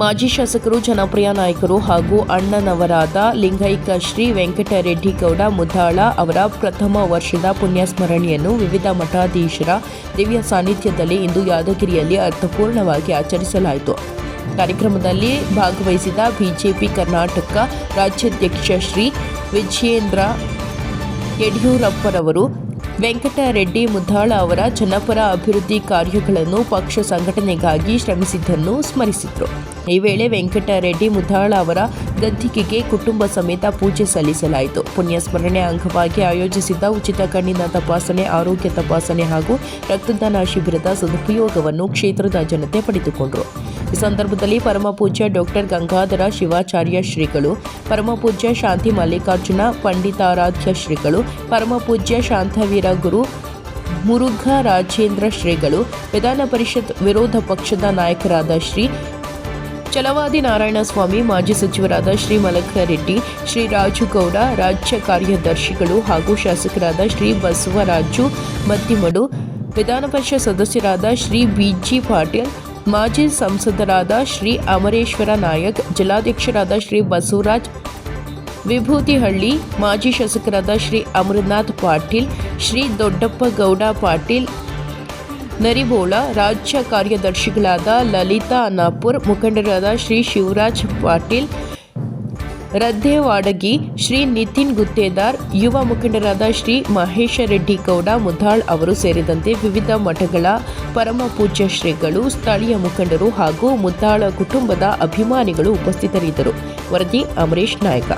ಮಾಜಿ ಶಾಸಕರು, ಜನಪ್ರಿಯ ನಾಯಕರು ಹಾಗೂ ಅಣ್ಣನವರಾದ ಲಿಂಗೈಕ ಶ್ರೀ ವೆಂಕಟರೆಡ್ಡಿ ಗೌಡ ಮುದ್ದಾಳ ಅವರ ಪ್ರಥಮ ವರ್ಷದ ಪುಣ್ಯಸ್ಮರಣೆಯನ್ನು ವಿವಿಧ ಮಠಾಧೀಶರ ದಿವ್ಯ ಸಾನ್ನಿಧ್ಯದಲ್ಲಿ ಇಂದು ಯಾದಗಿರಿಯಲ್ಲಿ ಅರ್ಥಪೂರ್ಣವಾಗಿ ಆಚರಿಸಲಾಯಿತು. ಕಾರ್ಯಕ್ರಮದಲ್ಲಿ ಭಾಗವಹಿಸಿದ ಬಿಜೆಪಿ ಕರ್ನಾಟಕ ರಾಜ್ಯಾಧ್ಯಕ್ಷ ಶ್ರೀ ವಿಜಯೇಂದ್ರ ಯಡಿಯೂರಪ್ಪರವರು, ವೆಂಕಟರೆಡ್ಡಿ ಮುದ್ದಾಳ ಅವರ ಜನಪರ ಅಭಿವೃದ್ಧಿ ಕಾರ್ಯಗಳನ್ನು ಪಕ್ಷ ಸಂಘಟನೆಗಾಗಿ ಶ್ರಮಿಸಿದ್ದನ್ನು ಸ್ಮರಿಸಿದರು. ಈ ವೇಳೆ ವೆಂಕಟರೆಡ್ಡಿ ಮುದ್ದಾಳ ಅವರ ಗದ್ದಿಕೆಗೆ ಕುಟುಂಬ ಸಮೇತ ಪೂಜೆ ಸಲ್ಲಿಸಲಾಯಿತು. ಪುಣ್ಯಸ್ಮರಣೆ ಅಂಗವಾಗಿ ಆಯೋಜಿಸಿದ್ದ ಉಚಿತ ಕಣ್ಣಿನ ತಪಾಸಣೆ, ಆರೋಗ್ಯ ತಪಾಸಣೆ ಹಾಗೂ ರಕ್ತದಾನ ಶಿಬಿರದ ಸದುಪಯೋಗವನ್ನು ಕ್ಷೇತ್ರದ ಜನತೆ ಪಡೆದುಕೊಂಡರು. ಈ ಸಂದರ್ಭದಲ್ಲಿ ಪರಮಪೂಜ್ಯ ಡಾಕ್ಟರ್ ಗಂಗಾಧರ ಶಿವಾಚಾರ್ಯ ಶ್ರೀಗಳು ಪರಮಪೂಜ್ಯ ಶಾಂತಿ ಮಲ್ಲಿಕಾರ್ಜುನ, ಪಂಡಿತಾರಾಧ್ಯ ಶ್ರೀಗಳು ಪರಮಪೂಜ್ಯ ಶಾಂತವೀರ ಗುರು ಮುರುಘ ರಾಜೇಂದ್ರ ಶ್ರೀಗಳು, ವಿಧಾನ ಪರಿಷತ್ ವಿರೋಧ ಪಕ್ಷದ ನಾಯಕರಾದ ಶ್ರೀ ಛಲವಾದಿ ನಾರಾಯಣಸ್ವಾಮಿ, ಮಾಜಿ ಸಚಿವರಾದ ಶ್ರೀ ಮಲಕರೆಡ್ಡಿ ಶ್ರೀ ರಾಜುಗೌಡ ರಾಜ್ಯ ಕಾರ್ಯದರ್ಶಿಗಳು ಹಾಗೂ ಶಾಸಕರಾದ ಶ್ರೀ ಬಸವರಾಜು ಮತ್ತಿಮಡು, ವಿಧಾನ ಪರಿಷತ್ ಸದಸ್ಯರಾದ ಶ್ರೀ ಬಿಜಿ ಪಾಟೀಲ್, ಮಾಜಿ ಸಂಸದರಾದ ಶ್ರೀ ಅಮರೇಶ್ವರ ನಾಯಕ್, ಜಿಲ್ಲಾಧ್ಯಕ್ಷರಾದ ಶ್ರೀ ಬಸವರಾಜ್ ವಿಭೂತಿಹಳ್ಳಿ, ಮಾಜಿ ಶಾಸಕರಾದ ಶ್ರೀ ಅಮರನಾಥ್ ಪಾಟೀಲ್, ಶ್ರೀ ದೊಡ್ಡಪ್ಪ ಗೌಡ ಪಾಟೀಲ್ ನರಿಬೋಳ ರಾಜ್ಯ ಕಾರ್ಯದರ್ಶಿಗಳಾದ ಲಲಿತಾ ಅನ್ನಾಪುರ್, ಮುಖಂಡರಾದ ಶ್ರೀ ಶಿವರಾಜ್ ಪಾಟೀಲ್, ರದ್ದೇವಾಡಗಿ ಶ್ರೀ ನಿತಿನ್ ಗುತ್ತೇದಾರ್, ಯುವ ಮುಖಂಡರಾದ ಶ್ರೀ ಮಹೇಶ ರೆಡ್ಡಿ ಗೌಡ ಮುದ್ದಾಳ್ ಅವರು ಸೇರಿದಂತೆ ವಿವಿಧ ಮಠಗಳ ಪರಮ ಪೂಜ್ಯ ಶ್ರೀಗಳು, ಸ್ಥಳೀಯ ಮುಖಂಡರು ಹಾಗೂ ಮುದ್ದಾಳ ಕುಟುಂಬದ ಅಭಿಮಾನಿಗಳು ಉಪಸ್ಥಿತರಿದ್ದರು. ವರದಿ ಅಮರೇಶ್ ನಾಯಕ.